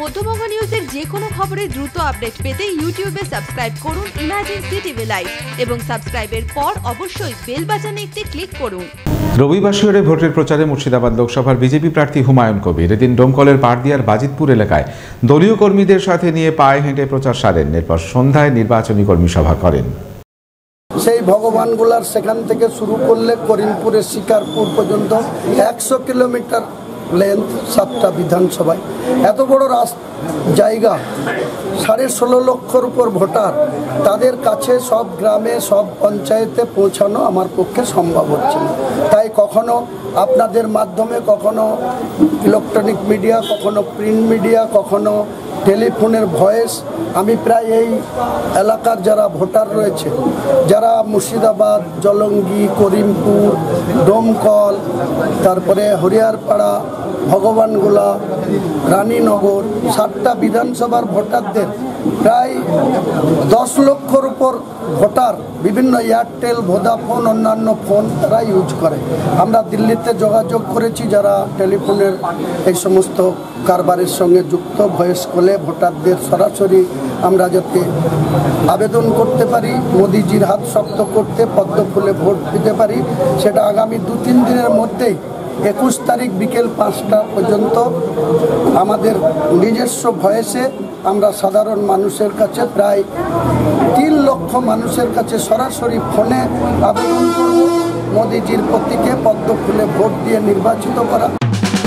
মধ্যবঙ্গ নিউজের যে কোনো খবরের দ্রুত আপডেট পেতে ইউটিউবে সাবস্ক্রাইব করুন ইমাজিন সিটিভি লাইভ এবং সাবস্ক্রাইবের পর অবশ্যই বেল বাজানে একটি ক্লিক করুন। রবিবার শিওরে ভোটের প্রচারে মুর্শিদাবাদ লোকসভার বিজেপি প্রার্থী হুমায়ুন কবির। এদিন ডোমকলের পাড়দিয়ার বাজিতপুর এলাকায় দলীয় কর্মীদের সাথে নিয়ে পায়ে হেঁটে প্রচার সারেন। এরপর সন্ধ্যায় নির্বাচনী কর্মী সভা করেন। সেই ভগবানগুলার সেখান থেকে শুরু করলে করিমপুরের শিকারপুর পর্যন্ত একশো কিলোমিটার লেন্থ সাতটা বিধানসভায়। এত বড় রাস জায়গা, সাড়ে ষোলো লক্ষর উপর ভোটার, তাদের কাছে সব গ্রামে, সব পঞ্চায়েতে পৌঁছানো আমার পক্ষে সম্ভব হচ্ছে না। তাই কখনো আপনাদের মাধ্যমে, কখনো ইলেকট্রনিক মিডিয়া কখনো প্রিন্ট মিডিয়া কখনো টেলিফোনের ভয়েস, আমি প্রায় এই এলাকার যারা ভোটার রয়েছে, যারা মুর্শিদাবাদ, জলঙ্গি, করিমপুর, ডোমকল, তারপরে হরিয়ারপাড়া, ভগবানগোলা, রানীনগর, সাতটা বিধানসভার ভোটারদের প্রায় দশ লক্ষর উপর ভোটার বিভিন্ন এয়ারটেল ভোদাফোন অন্যান্য ফোন তারা ইউজ করে। আমরা দিল্লিতে যোগাযোগ করেছি যারা টেলিফোনের এই সমস্ত কারবারের সঙ্গে যুক্ত, ভয়েস কলে ভোটারদের সরাসরি আমরা যাতে আবেদন করতে পারি, মোদিজির হাত শক্ত করতে পদ্ম ফুলে ভোট দিতে পারি, সেটা আগামী দু, তিন দিনের মধ্যেই একুশ তারিখ বিকেল পাঁচটা পর্যন্ত আমাদের নিজস্ব ভয়েসে আমরা সাধারণ মানুষের কাছে প্রায় তিন লক্ষ মানুষের কাছে সরাসরি ফোনে আবেদন করব। মোদিজির প্রতীকে পদ্ম ফুলে ভোট দিয়ে নির্বাচিত করা